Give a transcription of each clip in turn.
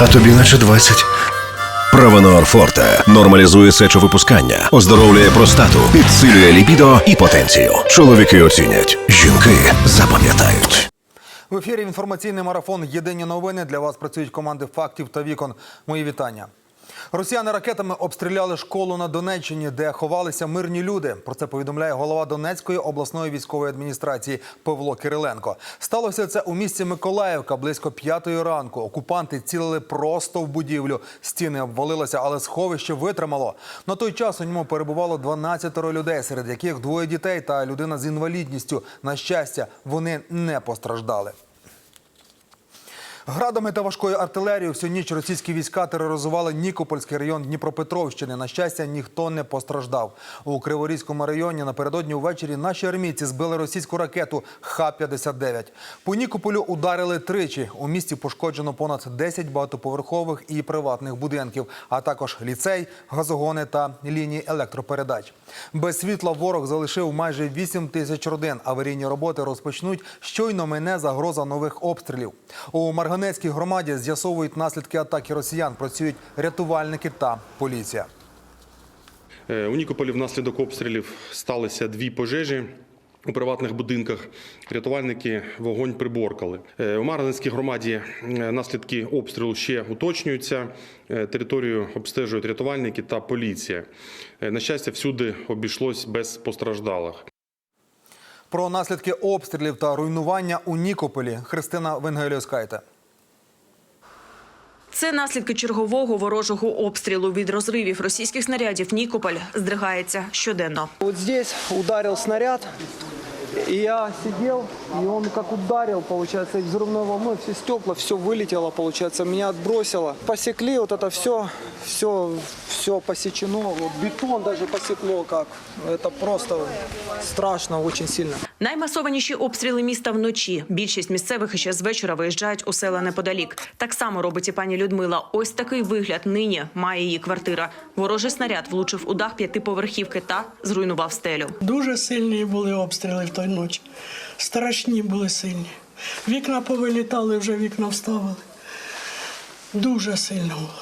а тобі наче 20. Провенор Форте нормалізує сечовипускання, оздоровлює простату, підсилює лібідо і потенцію. Чоловіки оцінять, жінки запам'ятають. В ефірі інформаційний марафон Єдині новини. Для вас працюють команди фактів та вікон. Мої вітання. Росіяни ракетами обстріляли школу на Донеччині, де ховалися мирні люди. Про це повідомляє голова Донецької обласної військової адміністрації Павло Кириленко. Сталося це у місті Миколаївка близько п'ятої ранку. Окупанти цілили просто в будівлю. Стіни обвалилися, але сховище витримало. На той час у ньому перебувало 12 людей, серед яких двоє дітей та людина з інвалідністю. На щастя, вони не постраждали. Градами та важкою артилерією всю ніч російські війська тероризували Нікопольський район Дніпропетровщини. На щастя, ніхто не постраждав. У Криворізькому районі напередодні ввечері наші армійці збили російську ракету Х-59. По Нікополю ударили тричі. У місті пошкоджено понад 10 багатоповерхових і приватних будинків, а також ліцей, газогони та лінії електропередач. Без світла ворог залишив майже 8 тисяч родин. Аварійні роботи розпочнуть щойно мине загроза нових обстрілів. У Марганецькій громаді з'ясовують наслідки атаки росіян. Працюють рятувальники та поліція. Е, У Нікополі внаслідок обстрілів сталися дві пожежі. У приватних будинках рятувальники вогонь приборкали. Е, У Марганецькій громаді е, наслідки обстрілу ще уточнюються. Територію обстежують рятувальники та поліція. На щастя, всюди обійшлось без постраждалих. Про наслідки обстрілів та руйнування у Нікополі Христина Венгеліоскайте. Це наслідки чергового ворожого обстрілу від розривів російських снарядів. Нікополь здригається щоденно. От здесь ударив снаряд, и я сидел, и он как ударил, получается, из взрывной волной все стекла, все вылетело, получается, меня отбросило. Посекли вот это все, все, все посечено, вот бетон даже посекло как. Это просто страшно очень сильно. Наймасованіші обстріли міста вночі. Більшість місцевих іще з вечора виїжджають у села неподалік. Так само робить і пані Людмила. Ось такий вигляд нині має її квартира. Ворожий снаряд влучив у дах п'ятиповерхівки та зруйнував стелю. Дуже сильні були обстріли в той ночі. Страшні були сильні. Вікна повилітали, вже вікна вставили. Дуже сильно було.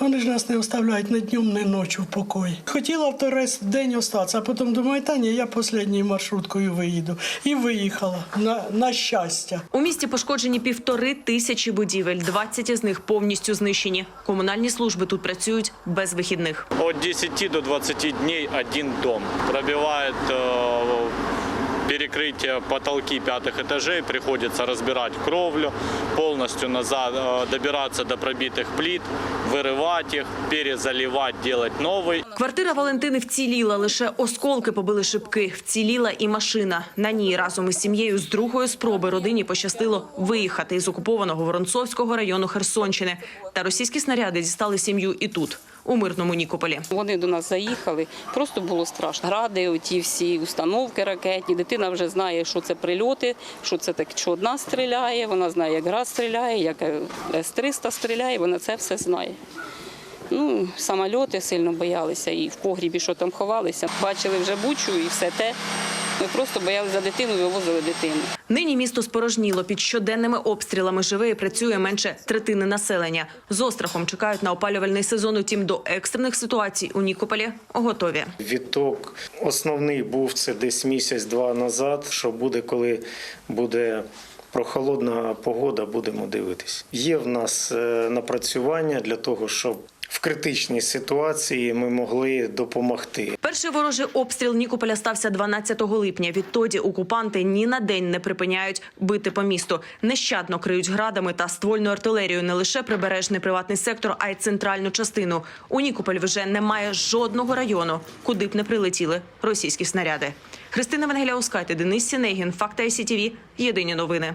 Вони ж нас не оставляють ні днем, ні ночі в покої. Хотіла в той раз день остатися, а потім думаю, та ні, я останньою маршруткою виїду. І виїхала на, на щастя. У місті пошкоджені півтори тисячі будівель. 20 із них повністю знищені. Комунальні служби тут працюють без вихідних. От 10 до 20 дней один дом. Пробивает э, перекрытие потолки пятых этажей, приходится разбирать кровлю, полностью назад э, добираться до пробитых плит, вырывать их, перезаливать, делать новый. Квартира Валентини вціліла, лише осколки побили шибки. Вціліла і машина. На ній разом із сім'єю з другої спроби родині пощастило виїхати із окупованого Воронцовського району Херсонщини. Та російські снаряди дістали сім'ю і тут, у мирному Нікополі. Вони до нас заїхали, просто було страшно. Гради, оті всі установки ракетні. Дитина вже знає, що це прильоти, що це так, що одна стріляє. Вона знає, як град стріляє, як С-300 стріляє. Вона це все знає. Ну, самольоти сильно боялися і в погрібі, що там ховалися. Бачили вже бучу і все те. Ми просто боялися за дитину, вивозили дитину. Нині місто спорожніло. Під щоденними обстрілами живе і працює менше третини населення. З острахом чекають на опалювальний сезон. Утім, до екстрених ситуацій у Нікополі готові. Відток основний був це десь місяць-два назад. Що буде, коли буде прохолодна погода, будемо дивитись. Є в нас е, напрацювання для того, щоб в критичній ситуації ми могли допомогти. Перший ворожий обстріл Нікополя стався 12 липня. Відтоді окупанти ні на день не припиняють бити по місту. Нещадно криють градами та ствольною артилерією не лише прибережний приватний сектор, а й центральну частину. У Нікополь вже немає жодного району, куди б не прилетіли російські снаряди. Христина Венгеляускайте, Денис Сінегін, Факта СІТВ. Єдині новини.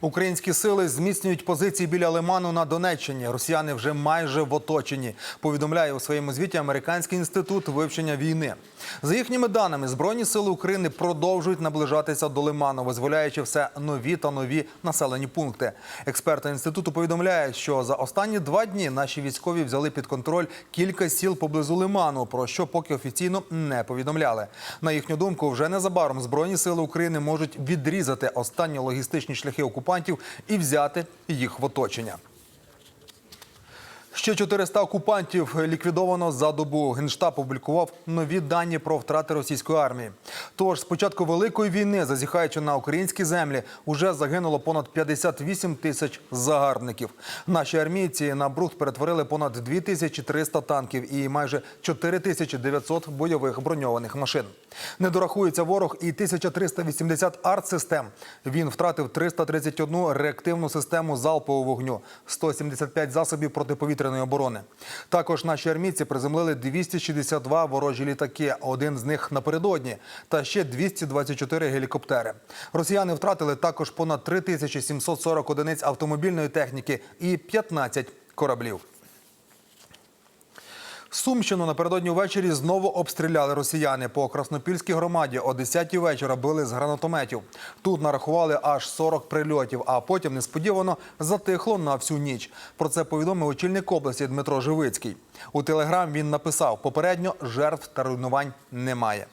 Українські сили зміцнюють позиції біля Лиману на Донеччині. Росіяни вже майже в оточенні. Повідомляє у своєму звіті Американський інститут вивчення війни. За їхніми даними, збройні сили України продовжують наближатися до Лиману, визволяючи все нові та нові населені пункти. Експерти інституту повідомляють, що за останні два дні наші військові взяли під контроль кілька сіл поблизу Лиману, про що поки офіційно не повідомляли. На їхню думку, вже незабаром збройні сили України можуть відрізати останні логістичні шляхи окупантів і взяти їх в оточення. Ще 400 окупантів ліквідовано за добу. Генштаб опублікував нові дані про втрати російської армії. Тож з початку великої війни, зазіхаючи на українські землі, уже загинуло понад 58 тисяч загарбників. Наші армійці на брухт перетворили понад 2300 танків і майже 4900 бойових броньованих машин. Не дорахується ворог і 1380 артсистем. Він втратив 331 реактивну систему залпового вогню, 175 засобів протиповітряної оборони. Також наші армійці приземлили 262 ворожі літаки, один з них напередодні, та ще 224 гелікоптери. Росіяни втратили також понад 3740 одиниць автомобільної техніки і 15 кораблів. Сумщину напередодні ввечері знову обстріляли росіяни. По Краснопільській громаді о 10-й вечора били з гранатометів. Тут нарахували аж 40 прильотів, а потім несподівано затихло на всю ніч. Про це повідомив очільник області Дмитро Живицький. У телеграм він написав: попередньо жертв та руйнувань немає.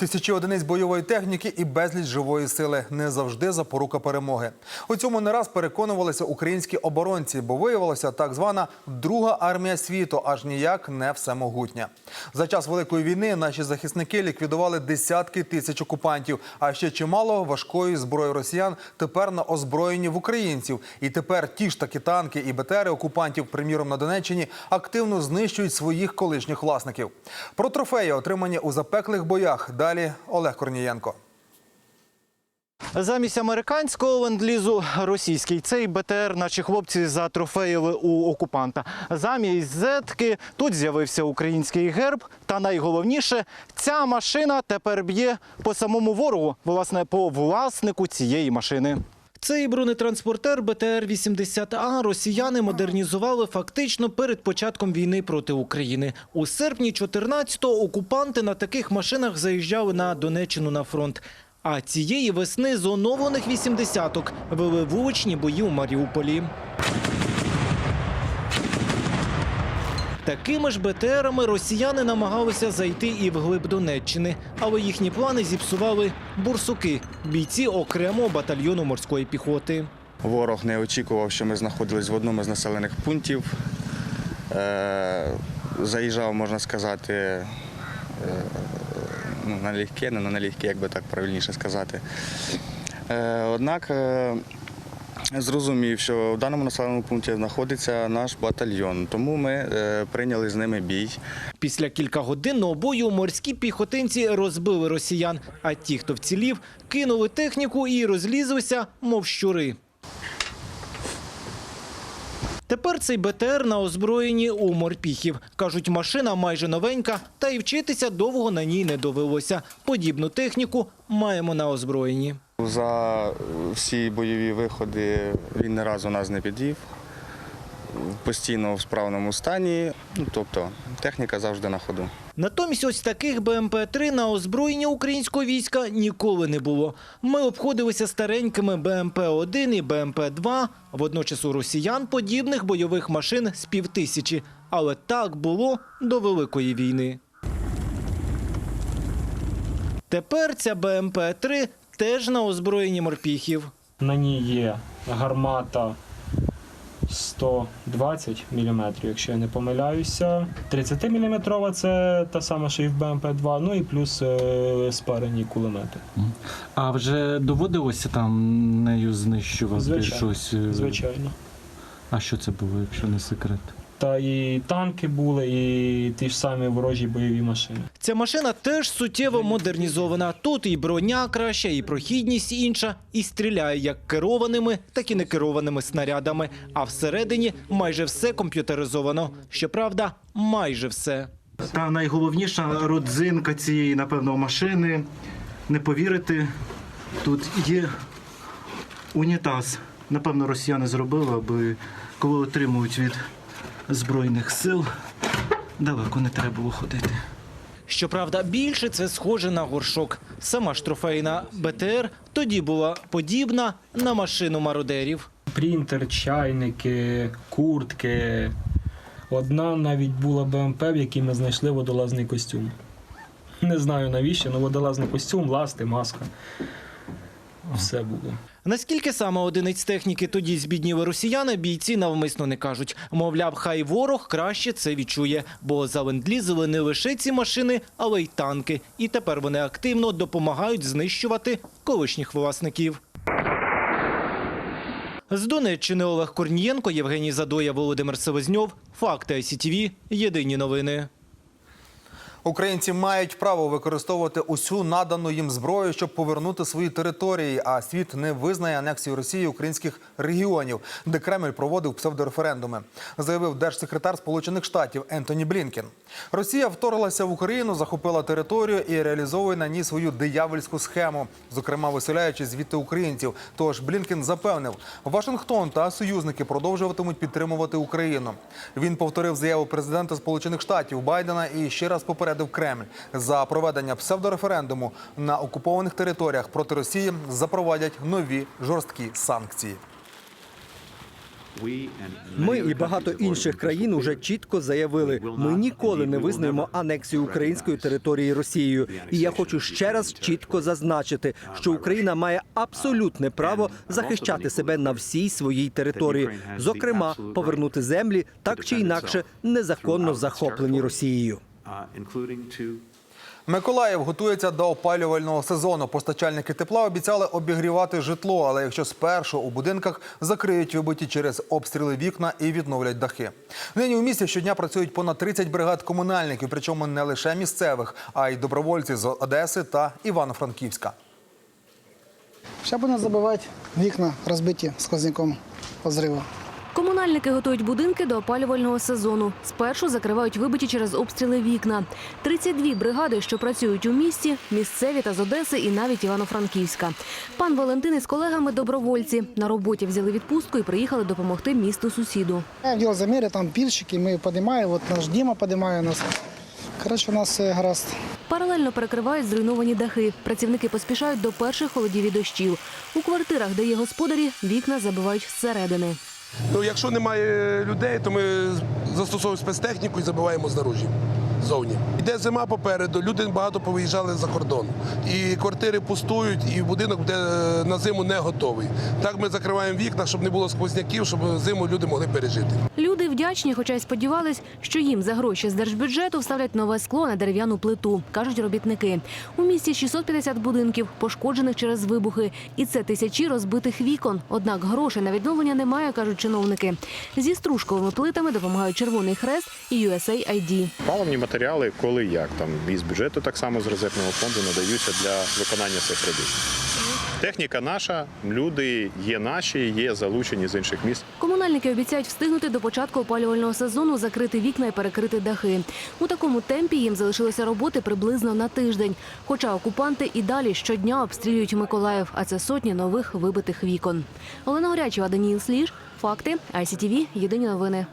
Тисячі одиниць бойової техніки і безліч живої сили не завжди запорука перемоги. У цьому не раз переконувалися українські оборонці, бо виявилося так звана друга армія світу, аж ніяк не всемогутня. За час великої війни наші захисники ліквідували десятки тисяч окупантів, а ще чимало важкої зброї росіян тепер на озброєнні в українців. І тепер ті ж таки танки і БТРи окупантів, приміром на Донеччині, активно знищують своїх колишніх власників. Про трофеї, отримані у запеклих боях. Далі Олег Корнієнко. Замість американського ленд-лізу російський цей БТР наші хлопці затрофеїли у окупанта. Замість зетки тут з'явився український герб. Та найголовніше, ця машина тепер б'є по самому ворогу, власне, по власнику цієї машини. Цей бронетранспортер БТР-80А росіяни модернізували фактично перед початком війни проти України. У серпні 14-го окупанти на таких машинах заїжджали на Донеччину на фронт. А цієї весни з оновлених 80-ок вели вуличні бої у Маріуполі. Такими ж БТРами росіяни намагалися зайти і вглиб Донеччини, але їхні плани зіпсували бурсуки, бійці окремого батальйону морської піхоти. Ворог не очікував, що ми знаходились в одному з населених пунктів. Е, Заїжджав, можна сказати, е, ну, налегке, не налегке, як би так правильніше сказати. Е, Однак зрозумів, що в даному населеному пункті знаходиться наш батальйон, тому ми е, прийняли з ними бій. Після кількагодинного бою морські піхотинці розбили росіян, а ті, хто вцілів, кинули техніку і розлізлися, мов щури. Тепер цей БТР на озброєнні у морпіхів. Кажуть, машина майже новенька, та й вчитися довго на ній не довелося. Подібну техніку маємо на озброєнні. За всі бойові виходи він ні разу нас не підвів. Постійно в справному стані, ну, тобто техніка завжди на ходу. Натомість ось таких БМП-3 на озброєнні українського війська ніколи не було. Ми обходилися старенькими БМП-1 і БМП-2. Водночас у росіян подібних бойових машин з півтисячі. Але так було до Великої війни. Тепер ця БМП-3 теж на озброєнні морпіхів. На ній є гармата 120 мм, якщо я не помиляюся. 30 мм це та сама, що і в БМП-2, ну і плюс е, спарені кулемети. А вже доводилося там нею знищувати Звичайно. щось? е, Звичайно. А що це було, якщо не секрет? Та і танки були, і ті ж самі ворожі бойові машини. Ця машина теж суттєво модернізована. Тут і броня краща, і прохідність інша, і стріляє як керованими, так і некерованими снарядами. А всередині майже все комп'ютеризовано. Щоправда, майже все. Та найголовніша родзинка цієї, напевно, машини. Не повірите, тут є унітаз. Напевно, росіяни зробили, аби коли отримують від Збройних сил, далеко не треба було ходити. Щоправда, більше це схоже на горшок. Сама ж трофейна БТР тоді була подібна на машину мародерів. Принтер, чайники, куртки. Одна навіть була БМП, в якій ми знайшли водолазний костюм. Не знаю навіщо, але водолазний костюм, ласти, маска. Все було. Наскільки саме одиниць техніки тоді збідніли росіяни, бійці навмисно не кажуть. Мовляв, хай ворог краще це відчує, бо залендлізили не лише ці машини, але й танки. І тепер вони активно допомагають знищувати колишніх власників. З Донеччини Олег Корнієнко, Євгеній Задоя, Володимир Селезньов. Факти ICTV. Єдині новини. Українці мають право використовувати усю надану їм зброю, щоб повернути свої території. А світ не визнає анексію Росії українських регіонів, де Кремль проводив псевдореферендуми, заявив держсекретар Сполучених Штатів Ентоні Блінкен. Росія вторглася в Україну, захопила територію і реалізовує на ній свою диявольську схему, зокрема виселяючи звідти українців. Тож Блінкен запевнив, Вашингтон та союзники продовжуватимуть підтримувати Україну. Він повторив заяву президента Сполучених Штатів Байдена і ще раз попередив Кремль за проведення псевдореферендуму на окупованих територіях проти Росії запровадять нові жорсткі санкції. Ми і багато інших країн уже чітко заявили, ми ніколи не визнаємо анексію української території Росією. І я хочу ще раз чітко зазначити, що Україна має абсолютне право захищати себе на всій своїй території, зокрема повернути землі так чи інакше незаконно захоплені Росією. Миколаїв готується до опалювального сезону. Постачальники тепла обіцяли обігрівати житло, але якщо спершу у будинках закриють вибиті через обстріли вікна і відновлять дахи. Нині у місті щодня працюють понад 30 бригад комунальників, причому не лише місцевих, а й добровольці з Одеси та Івано-Франківська. Ще будемо забивати вікна розбиті сквозняком по зриву. Комунальники готують будинки до опалювального сезону. Спершу закривають вибиті через обстріли вікна. 32 бригади, що працюють у місті, місцеві та з Одеси і навіть Івано-Франківська. Пан Валентин із колегами добровольці на роботі взяли відпустку і приїхали допомогти місту сусіду. Я діло заміри, там пільщики, ми підіймаємо, от наш Діма підіймає нас. Коротше, у нас все гаразд. Паралельно перекривають зруйновані дахи. Працівники поспішають до перших холодів і дощів. У квартирах, де є господарі, вікна забивають зсередини. Ну, якщо немає людей, то ми застосовуємо спецтехніку і забиваємо знаружі. Зовні. Йде зима попереду, люди багато повиїжджали за кордон. І квартири пустують, і будинок буде е, на зиму не готовий. Так ми закриваємо вікна, щоб не було сквозняків, щоб зиму люди могли пережити. Люди вдячні, хоча й сподівались, що їм за гроші з держбюджету вставлять нове скло на дерев'яну плиту, кажуть робітники. У місті 650 будинків, пошкоджених через вибухи, і це тисячі розбитих вікон. Однак грошей на відновлення немає, кажуть чиновники. Зі стружковими плитами допомагають Червоний Хрест і USAID. Матеріали, коли як там із бюджету, так само з резервного фонду надаються для виконання цих робіт. Техніка наша, люди є наші, є залучені з інших міст. Комунальники обіцяють встигнути до початку опалювального сезону закрити вікна і перекрити дахи. У такому темпі їм залишилося роботи приблизно на тиждень. Хоча окупанти і далі щодня обстрілюють Миколаїв, а це сотні нових вибитих вікон. Олена Горячева, Даніїл Сліж. Факти. ICTV. Єдині новини.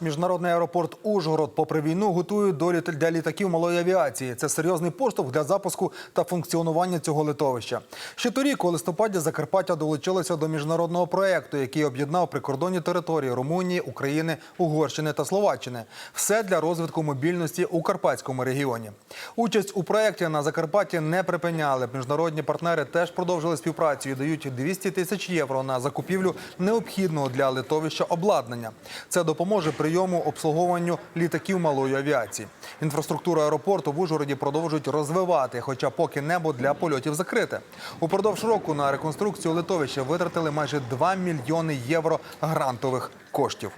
Міжнародний аеропорт Ужгород, попри війну, готує до для літаків малої авіації. Це серйозний поштовх для запуску та функціонування цього литовища. Ще торік, у листопаді, Закарпаття долучилося до міжнародного проєкту, який об'єднав прикордонні території Румунії, України, Угорщини та Словаччини. Все для розвитку мобільності у Карпатському регіоні. Участь у проєкті на Закарпатті не припиняли. Міжнародні партнери теж продовжили співпрацю і дають 200 тисяч євро на закупівлю необхідного для литовища обладнання. Це допоможе прийому обслуговуванню літаків малої авіації. Інфраструктуру аеропорту в Ужгороді продовжують розвивати, хоча поки небо для польотів закрите. Упродовж року на реконструкцію литовища витратили майже 2 мільйони євро грантових коштів.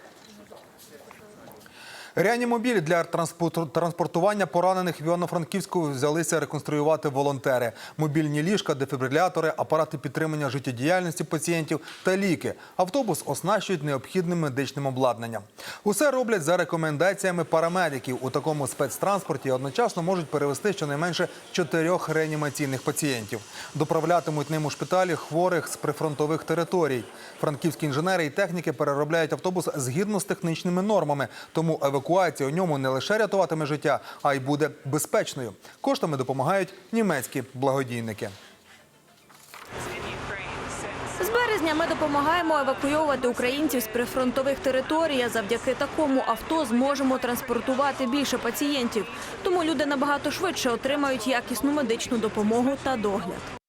Реанімобілі для транспорту- транспортування поранених в Івано-Франківську взялися реконструювати волонтери. Мобільні ліжка, дефібрилятори, апарати підтримання життєдіяльності пацієнтів та ліки. Автобус оснащують необхідним медичним обладнанням. Усе роблять за рекомендаціями парамедиків. У такому спецтранспорті одночасно можуть перевезти щонайменше чотирьох реанімаційних пацієнтів. Доправлятимуть ним у шпиталі хворих з прифронтових територій. Франківські інженери і техніки переробляють автобус згідно з технічними нормами, тому евакуація у ньому не лише рятуватиме життя, а й буде безпечною. Коштами допомагають німецькі благодійники. З березня ми допомагаємо евакуйовувати українців з прифронтових територій. Завдяки такому авто зможемо транспортувати більше пацієнтів. Тому люди набагато швидше отримають якісну медичну допомогу та догляд.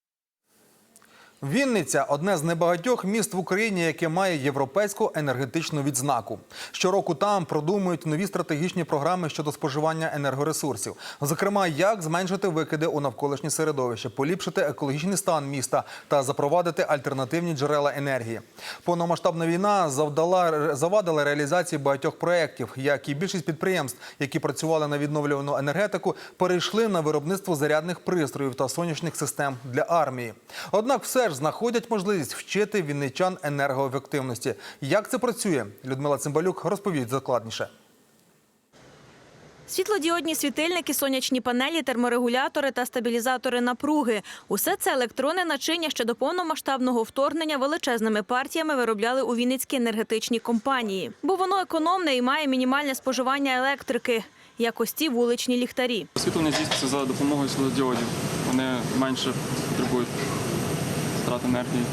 Вінниця одне з небагатьох міст в Україні, яке має європейську енергетичну відзнаку. Щороку там продумують нові стратегічні програми щодо споживання енергоресурсів. Зокрема, як зменшити викиди у навколишнє середовище, поліпшити екологічний стан міста та запровадити альтернативні джерела енергії. Повномасштабна війна завдала завадила реалізації багатьох проєктів, як і більшість підприємств, які працювали на відновлювану енергетику, перейшли на виробництво зарядних пристроїв та сонячних систем для армії. Однак все ж знаходять можливість вчити вінничан енергоефективності. Як це працює? Людмила Цимбалюк розповість закладніше. Світлодіодні світильники, сонячні панелі, терморегулятори та стабілізатори напруги – усе це електронне начиння, що до повномасштабного вторгнення величезними партіями виробляли у Вінницькій енергетичній компанії. Бо воно економне і має мінімальне споживання електрики, як ось ці вуличні ліхтарі. Освітлення здійснюється за допомогою світлодіодів. Вони менше потребують втрат енергії,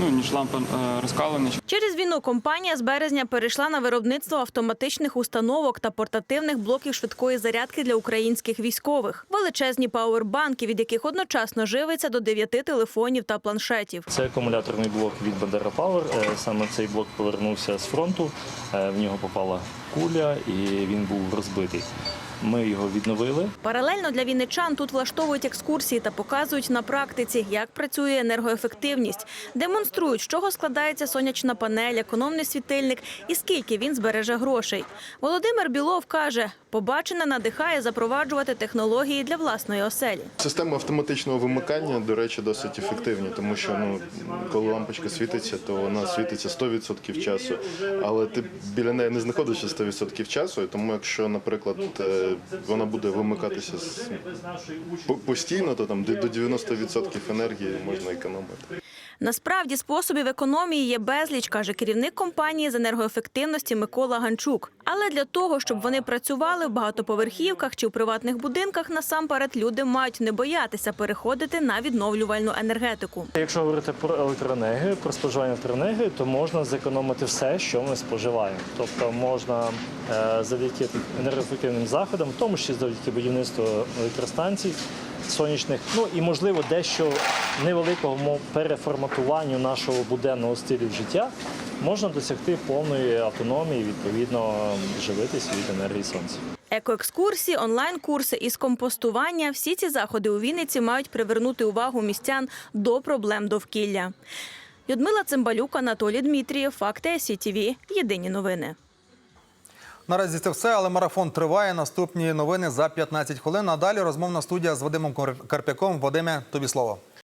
ну, ніж лампи е, розкалені. Через війну компанія з березня перейшла на виробництво автоматичних установок та портативних блоків швидкої зарядки для українських військових. Величезні пауербанки, від яких одночасно живиться до дев'яти телефонів та планшетів. Це акумуляторний блок від Бандера Power. Е, Саме цей блок повернувся з фронту. Е, В нього попала куля і він був розбитий. Ми його відновили. Паралельно для вінничан тут влаштовують екскурсії та показують на практиці, як працює енергоефективність. Демонструють, з чого складається сонячна панель, економний світильник і скільки він збереже грошей. Володимир Білов каже, побачене надихає запроваджувати технології для власної оселі. Системи автоматичного вимикання, до речі, досить ефективні, тому що ну, коли лампочка світиться, то вона світиться 100% часу, але ти біля неї не знаходишся 100% часу, і тому якщо, наприклад, е, вона буде вимикатися постійно, то там до 90% енергії можна економити. Насправді способів економії є безліч, каже керівник компанії з енергоефективності Микола Ганчук. Але для того, щоб вони працювали в багатоповерхівках чи в приватних будинках, насамперед люди мають не боятися переходити на відновлювальну енергетику. Якщо говорити про електроенергію, про споживання електроенергії, то можна зекономити все, що ми споживаємо. Тобто можна е, завдяки енергоефективним заходам, в тому числі завдяки будівництву електростанцій сонячних, ну і можливо дещо невеликому переформатуванню нашого буденного стилю життя, можна досягти повної автономії, відповідно живитись від енергії сонця. Екоекскурсії, онлайн-курси із компостування – всі ці заходи у Вінниці мають привернути увагу містян до проблем довкілля. Людмила Цимбалюк, Анатолій Дмитрієв, Факти СІТІВІ. Єдині новини. Наразі це все, але марафон триває. Наступні новини за 15 хвилин. А далі розмовна студія з Вадимом Карпяком. Вадиме, тобі слово.